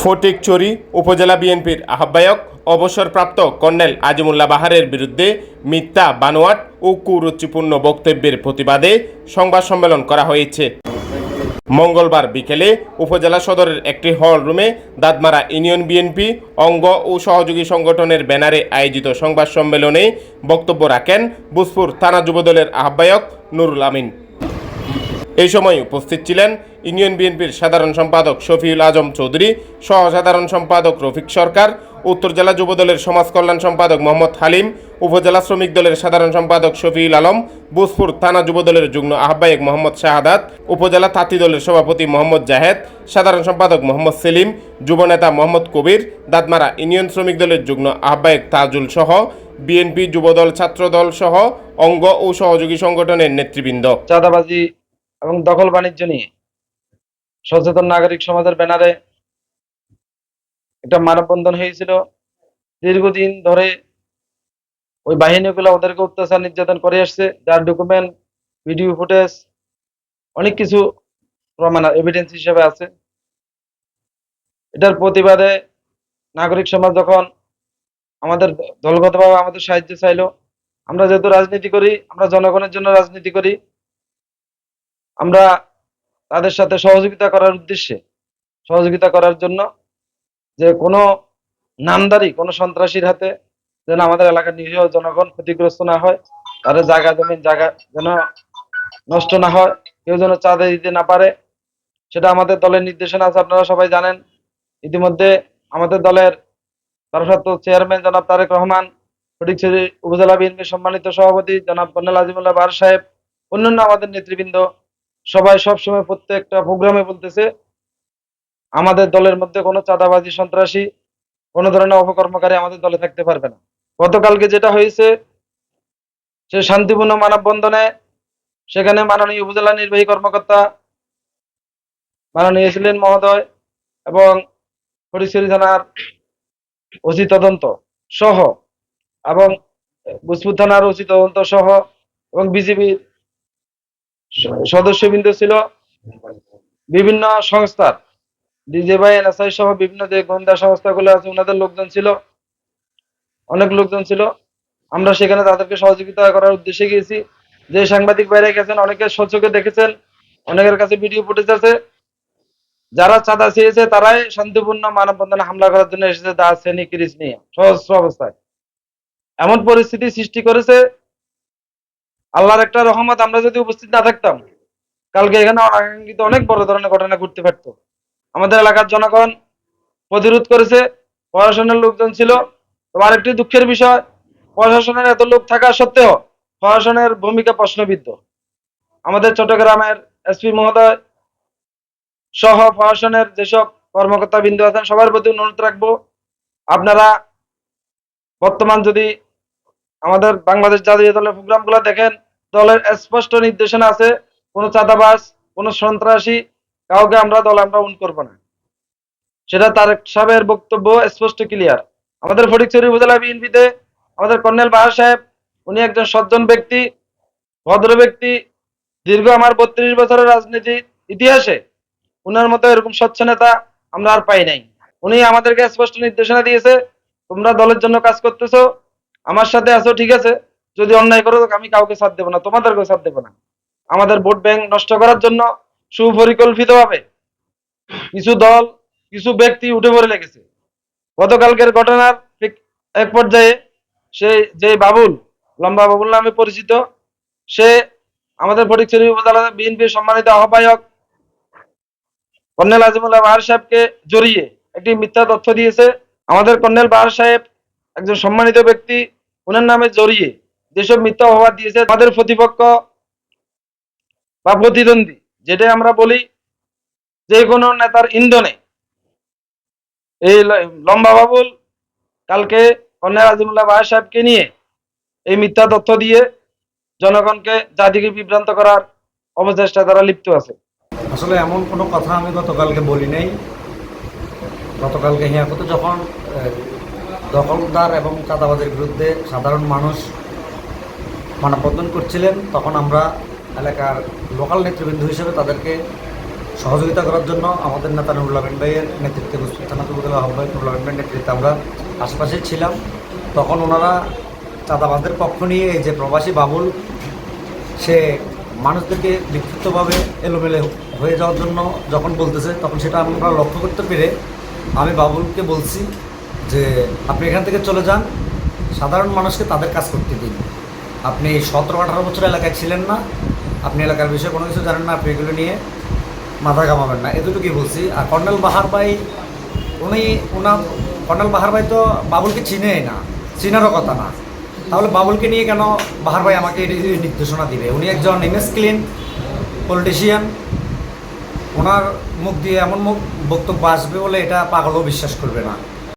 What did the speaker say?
ফটিকচুরি উপজেলা বিএনপির আহ্বায়ক, অবসরপ্রাপ্ত কর্নেল আজিমুল্লাহ বাহারের বিরুদ্ধে মিথ্যা বানোয়াট ও কুরুচিপূর্ণ বক্তব্যের প্রতিবাদে সংবাদ সম্মেলন করা হয়েছে। মঙ্গলবার বিকেলে উপজেলা সদরের একটি হল রুমে দাদমারা ইউনিয়ন বিএনপি, অঙ্গ ও সহযোগী সংগঠনের ব্যানারে আয়োজিত সংবাদ সম্মেলনে বক্তব্য রাখেন বুসপুর থানা যুবদলের আহ্বায়ক নুরুল আমিন। এই সময় উপস্থিত ছিলেন ইউনিয়ন বিএনপির সাধারণ সম্পাদক শফিউল আজম চৌধুরী সহ সাধারণ সম্পাদক রফিক সরকার, উত্তর জেলা যুবদলের সমাজ কল্যাণ সম্পাদক মোহাম্মদ হালিম, উপজেলা শ্রমিক দলের সাধারণ সম্পাদক শফিউল আলম, বুসপুর থানা যুবদলের যুগ্ম আহ্বায়ক মোহাম্মদ শাহাদাত, উপজেলা তাঁতি দলের সভাপতি মোহাম্মদ জাহেদ, সাধারণ সম্পাদক মোহাম্মদ সেলিম যুবনেতা মোহাম্মদ কবির, দাঁতমারা ইউনিয়ন শ্রমিক দলের যুগ্ম আহ্বায়ক তাজুল সহ, বিএনপি যুবদল ছাত্রদল সহ, অঙ্গ ও সহযোগী সংগঠনের নেতৃবৃন্দ। চাঁদাবাজি এবং দখল বাণিজ্য নিয়ে সচেতন নাগরিক সমাজের ব্যানারে একটা মানববন্ধন হয়েছিল। দীর্ঘদিন ধরে ওই বাহিনীগুলো ওদেরকে অত্যাচার নির্যাতন করে আসছে। যার ডকুমেন্ট ভিডিও ফুটেজ অনেক কিছু প্রমাণ এভিডেন্স হিসেবে আছে। এটার প্রতিবাদে নাগরিক সমাজ যখন আমাদের দলগতভাবে আমাদের সাহায্য চাইলো, আমরা যেহেতু রাজনীতি করি, আমরা জনগণের জন্য রাজনীতি করি, আমরা তাদের সাথে সহযোগিতা করার উদ্দেশ্যে, সহযোগিতা করার জন্য যে কোনো নামদারি, কোনো সন্ত্রাসীর হাতে যেন আমাদের এলাকার নিরীহ জনগণ ক্ষতিগ্রস্ত না হয়, তাদের জায়গা জমিন জায়গা যেন নষ্ট না হয়, কেউ যেন চাঁদে দিতে না পারে, সেটা আমাদের দলের নির্দেশনা আছে, আপনারা সবাই জানেন। ইতিমধ্যে আমাদের দলের ভারপ্রাপ্ত চেয়ারম্যান জনাব তারেক রহমান ফটিকছড়ি উপজেলা বিএনপির সম্মানিত সভাপতি জনাব কর্নেল আজিমুল্লাহ বার সাহেব অন্যান্য আমাদের নেতৃবৃন্দ সবাই সবসময় প্রত্যেকটা প্রোগ্রামে বলতেছে, আমাদের দলের মধ্যে কোনো চাঁদাবাজি, সন্ত্রাসী, কোনো ধরনের অপকর্মকারী আমাদের দলে থাকতে পারবে না। গতকালকে যেটা হয়েছে, সে শান্তিপূর্ণ মানববন্ধনে সেখানে মাননীয় উপজেলা নির্বাহী কর্মকর্তা মাননীয় এসিলেন মহোদয় এবং ফটিকছড়ি থানার ওসি তদন্ত সহ এবং বুসপুর থানার ওসি তদন্ত সহ এবং বিজিবির সদস্যবৃন্দ ছিল বিভিন্ন সংস্থার। ডিজেবাই এনএসআই সহ বিভিন্ন যে গোয়েন্দা সংস্থাগুলো আছে, ওনাদের লোকজন ছিল। অনেক লোকজন ছিল। আমরা সেখানে তাদেরকে সহযোগিতা করার উদ্দেশ্যে গিয়েছি। যে সাংবাদিক বাইরে গেছেন, অনেকে সচকে দেখেছেন, অনেকের কাছে ভিডিও ফুটেজ আছে। যারা চাঁদা চেয়েছে, তারাই শান্তিপূর্ণ মানববন্ধনে হামলা করার জন্য এসেছে দা শ্রেণি কিরিচ নিয়ে সহস্র অবস্থায়। এমন পরিস্থিতি সৃষ্টি করেছে আল্লাহর একটা রহমত, আমরা যদি উপস্থিত না থাকতাম, কালকে এখানে অনাকাঙ্ক্ষিত অনেক বড় ধরনের ঘটনা ঘটতে পারত। আমাদের এলাকার জনগণ প্রতিরোধ করেছে, প্রশাসনের লোকজন ছিল। আরেকটি দুঃখের বিষয়, প্রশাসনের এত লোক থাকা সত্ত্বেও প্রশাসনের ভূমিকা প্রশ্নবিদ্ধ। আমাদের চট্টগ্রামের এসপি মহোদয় সহ প্রশাসনের যেসব কর্মকর্তা বিন্দু আছেন, সবার প্রতি অনুরোধ রাখব, আপনারা বর্তমান যদি আমাদের বাংলাদেশ জাতীয় দলের প্রোগ্রাম প্রোগ্রামগুলো দেখেন, দলের স্পষ্ট নির্দেশনা আছে, কোনো চাঁদাবাস কোনো সন্ত্রাসী, কাউকে আমরা দল আমরা উন করব না। সেটা তারেক সাহেবের বক্তব্য স্পষ্ট ক্লিয়ার আমাদের ফটিকছড়ি উপজেলা বিএনপিতে আমাদের কর্নেল বাহার সাহেব, উনি একজন সজ্জন ব্যক্তি, ভদ্র ব্যক্তি, দীর্ঘ আমার বত্রিশ বছরের রাজনীতি ইতিহাসে উনার মতো এরকম স্বচ্ছ নেতা আমরা আর পাই নাই। উনি আমাদেরকে স্পষ্ট নির্দেশনা দিয়েছে, তোমরা দলের জন্য কাজ করতেছো আমার সাথে আছো, ঠিক আছে? যদি অন্যায় করো, আমি কাউকে সাথ দেবো না, তোমাদেরকেও সাথ দেবো না। আমাদের ভোট ব্যাংক নষ্ট করার জন্য সুপরিকল্পিত ভাবে কিছু দল, কিছু ব্যক্তি উঠে পড়ে লেগেছে। গতকালকের ঘটনার এক পর্যায়ে সে যে বাবুল, লম্বা বাবুল নামে পরিচিত, সে আমাদের ফটিকছড়ি উপজেলা বিএনপির সম্মানিত আহ্বায়ক কর্নেল আজিমুল্লাহ বাহার সাহেবকে জড়িয়ে একটি মিথ্যা তথ্য দিয়েছে। আমাদের কর্নেল বাহার সাহেব একজন সম্মানিত ব্যক্তি ওনার নামে জড়িয়ে যেসব মিথ্যা অপবাদ দিয়েছে আমাদের প্রতিপক্ষ বা প্রতিদ্বন্দ্বী যেটা আমরা বলি যে কোনো নেতার ইন্ধনে। এই লম্বা বাবুল কালকে কর্নেল আজিমুল্লাহ বাহার সাহেবকে নিয়ে এই মিথ্যা তথ্য দিয়ে জনগণকে জাতিকে বিভ্রান্ত করার অবচেষ্টা তারা লিপ্ত আছে। আসলে এমন কোনো কথা আমি গতকালকে বলি নাই। গতকালকে হিয়াকুতে যখন আহ, দখলদার এবং চাঁদাবাদের বিরুদ্ধে সাধারণ মানুষ মানববন্ধন করছিলেন, তখন আমরা এলাকার লোকাল নেতৃবৃন্দ হিসেবে তাদেরকে সহযোগিতা করার জন্য আমাদের নেতা নুরুল আমিন ভাইয়ের নেতৃত্বে মুসলিম থানা উপজেলা আহ্বায়ক নুরুল আমিন ভাইয়ের নেতৃত্বে আমরা আশেপাশে ছিলাম। তখন ওনারা চাঁদাবাদের পক্ষ নিয়ে এই যে প্রবাসী বাবুল, সে মানুষদেরকে বিক্ষিপ্তভাবে এলোমেলো হয়ে যাওয়ার জন্য যখন বলতেছে, তখন সেটা আমরা লক্ষ্য করতে পেরে আমি বাবুলকে বলছি যে আপনি এখান থেকে চলে যান, সাধারণ মানুষকে তাদের কাজ করতে দিন। আপনি সতেরো, আঠারো বছর এলাকায় ছিলেন না, আপনি এলাকার বিষয়ে কোনো কিছু জানেন না, আপনি এগুলো নিয়ে মাথা কামাবেন না। এতটুকুই বলছি। আর কর্নেল বাহার ভাই, উনি ওনার কর্নেল বাহার ভাই তো বাবুলকে চিনেই না, চিনারও কথা না। তাহলে বাবুলকে নিয়ে কেন বাহার ভাই আমাকে নির্দেশনা দিবে? উনি একজন ইমেজ ক্লিন পলিটিশিয়ান। ওনার মুখ দিয়ে এমন মুখ বক্তব্য আসবে বলে এটা পাগলও বিশ্বাস করবে না।